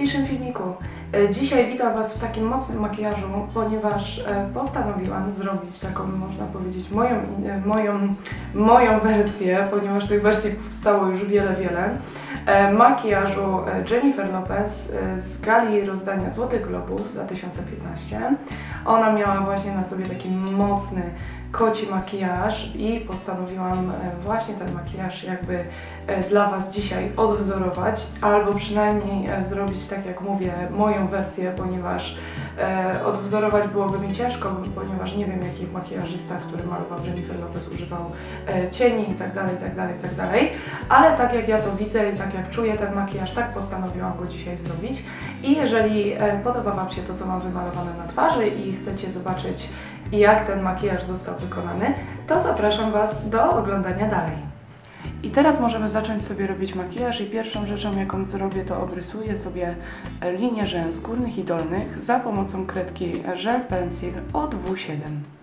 Dzisiejszym filmiku. E, Dzisiaj witam Was w takim mocnym makijażu, ponieważ e, postanowiłam zrobić taką, można powiedzieć, moją, e, moją, moją wersję, ponieważ tych wersji powstało już wiele, wiele, makijażu Jennifer Lopez z gali rozdania Złotych Globów 2015. Ona miała właśnie na sobie taki mocny koci makijaż i postanowiłam e, właśnie ten makijaż jakby e, dla Was dzisiaj odwzorować, albo przynajmniej e, zrobić tak jak mówię, moją wersję, ponieważ odwzorować byłoby mi ciężko, ponieważ nie wiem jaki makijażysta, który malował Jennifer Lopez używał cieni i tak dalej, i tak dalej, i tak dalej, ale tak jak ja to widzę i tak jak czuję ten makijaż, tak postanowiłam go dzisiaj zrobić. I jeżeli podoba Wam się to, co mam wymalowane na twarzy i chcecie zobaczyć jak ten makijaż został wykonany, to zapraszam Was do oglądania dalej. I teraz możemy zacząć sobie robić makijaż i pierwszą rzeczą jaką zrobię to obrysuję sobie linię rzęs górnych i dolnych za pomocą kredki Gel Pencil od W7.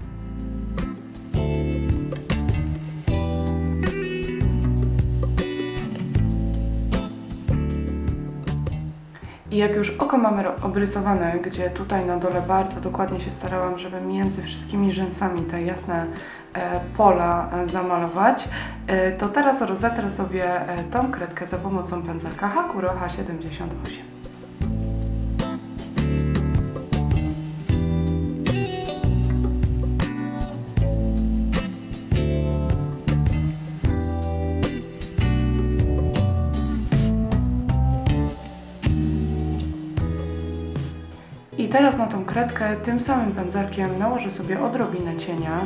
I jak już oko mamy obrysowane, gdzie tutaj na dole bardzo dokładnie się starałam, żeby między wszystkimi rzęsami te jasne e, pola e, zamalować, e, to teraz rozetrę sobie tą kredkę za pomocą pędzelka Hakuro H78. I teraz na tą kredkę tym samym pędzelkiem nałożę sobie odrobinę cienia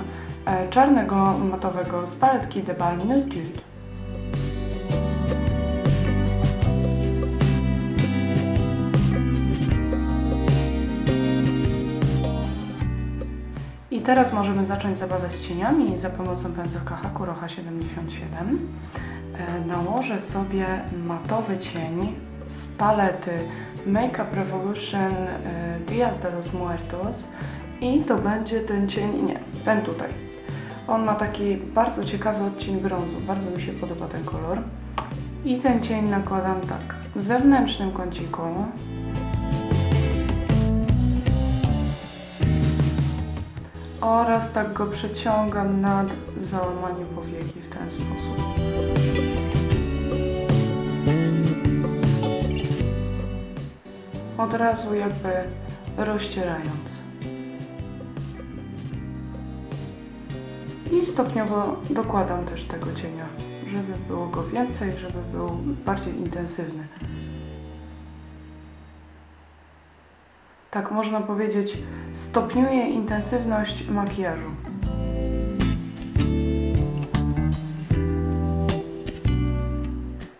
e, czarnego matowego z paletki The Balm Nude. I teraz możemy zacząć zabawę z cieniami za pomocą pędzelka Hakuro H77. E, Nałożę sobie matowy cień z palety Makeup Revolution e, Dias de los Muertos i to będzie ten cień, nie, ten tutaj. On ma taki bardzo ciekawy odcień brązu, bardzo mi się podoba ten kolor. I ten cień nakładam tak w zewnętrznym kąciku. Oraz tak go przeciągam nad załamanie powieki w ten sposób. Od razu jakby rozcierając. I stopniowo dokładam też tego cienia, żeby było go więcej, żeby był bardziej intensywny. Tak można powiedzieć, stopniuję intensywność makijażu.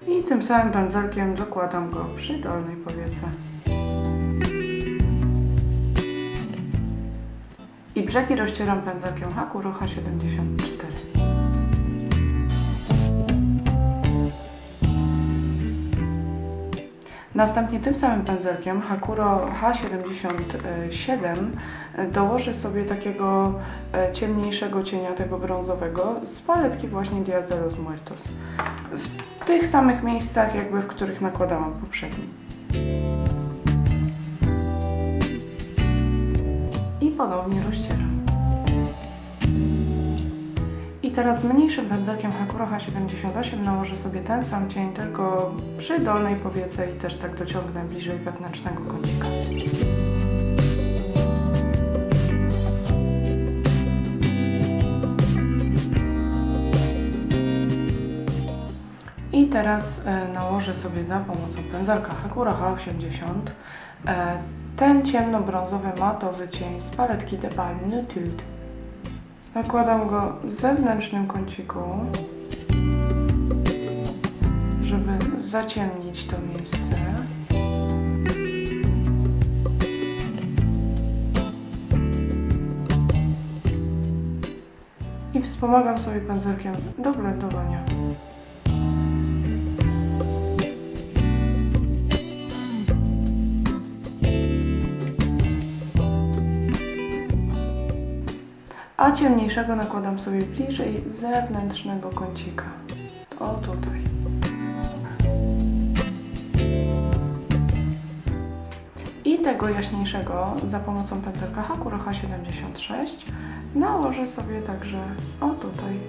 I tym samym pędzelkiem dokładam go przy dolnej powiece. Brzegi rozcieram pędzelkiem Hakuro H74. Następnie tym samym pędzelkiem Hakuro H77 dołożę sobie takiego e, ciemniejszego cienia, tego brązowego z paletki właśnie los Muertos. W tych samych miejscach jakby, w których nakładałam poprzedni. I ponownie rozcieram. I teraz mniejszym pędzelkiem Hakuro H78 nałożę sobie ten sam cień, tylko przy dolnej powiece i też tak dociągnę bliżej wewnętrznego kącika. I teraz e, nałożę sobie za pomocą pędzelka Hakuro H80 e, ten ciemnobrązowy matowy cień z paletki Balm Nude. Nakładam go w zewnętrznym kąciku, żeby zaciemnić to miejsce. I wspomagam sobie pędzelkiem do blendowania. A ciemniejszego nakładam sobie bliżej zewnętrznego kącika. O tutaj. tego jaśniejszego za pomocą pędzelka Hakuroha 76 nałożę sobie także o tutaj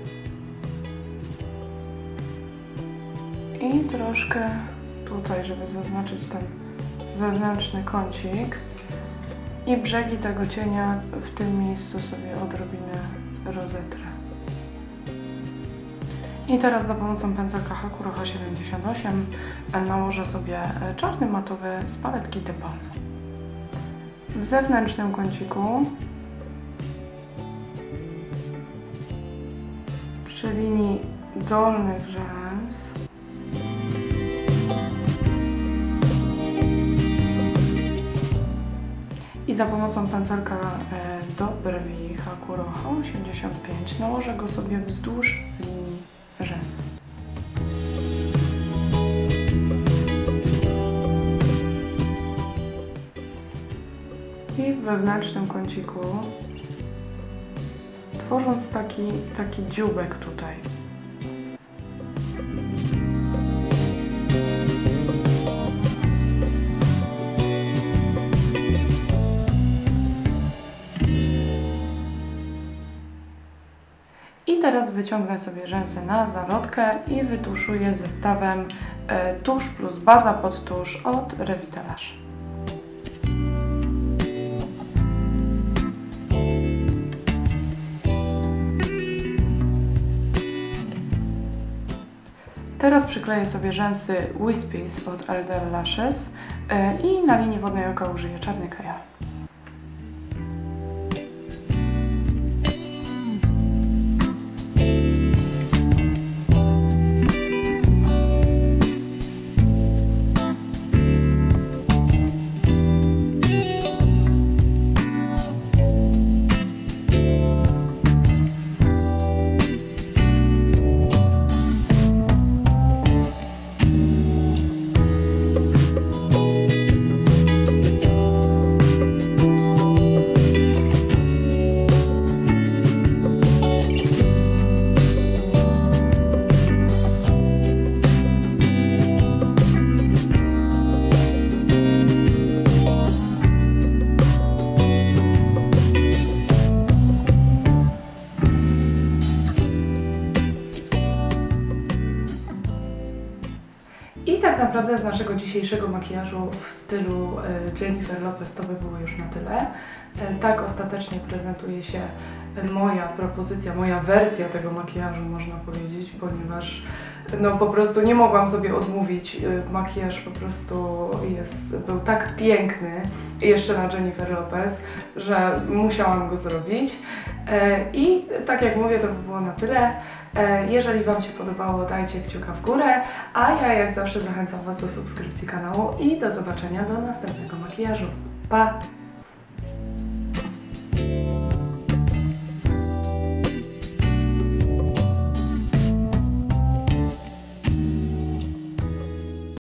i troszkę tutaj, żeby zaznaczyć ten wewnętrzny kącik i brzegi tego cienia w tym miejscu sobie odrobinę rozetrę. I teraz za pomocą pędzelka Hakuroha 78 nałożę sobie czarny matowy z paletki De. W zewnętrznym kąciku przy linii dolnych rzęs za pomocą pędzelka e, do brwi Hakuroha 85 nałożę go sobie wzdłuż linii rzęs. I w wewnętrznym kąciku tworząc taki, taki dziubek tutaj. Teraz wyciągnę sobie rzęsy na zarodkę i wytuszuję zestawem e, tusz plus baza pod tusz od Revitalash. Teraz przykleję sobie rzęsy Wispies od Elder Lashes e, i na linii wodnej oka użyję czarny kajal. Tak naprawdę z naszego dzisiejszego makijażu w stylu e, Jennifer Lopez to by było już na tyle. E, Tak ostatecznie prezentuje się moja propozycja, moja wersja tego makijażu, można powiedzieć, ponieważ no po prostu nie mogłam sobie odmówić. E, Makijaż po prostu jest, był tak piękny, jeszcze na Jennifer Lopez, że musiałam go zrobić. E, I tak jak mówię, to by było na tyle. E, Jeżeli Wam się podobało, dajcie kciuka w górę, a ja jak zawsze zachęcam Was do subskrypcji kanału i do zobaczenia do następnego makijażu. Pa!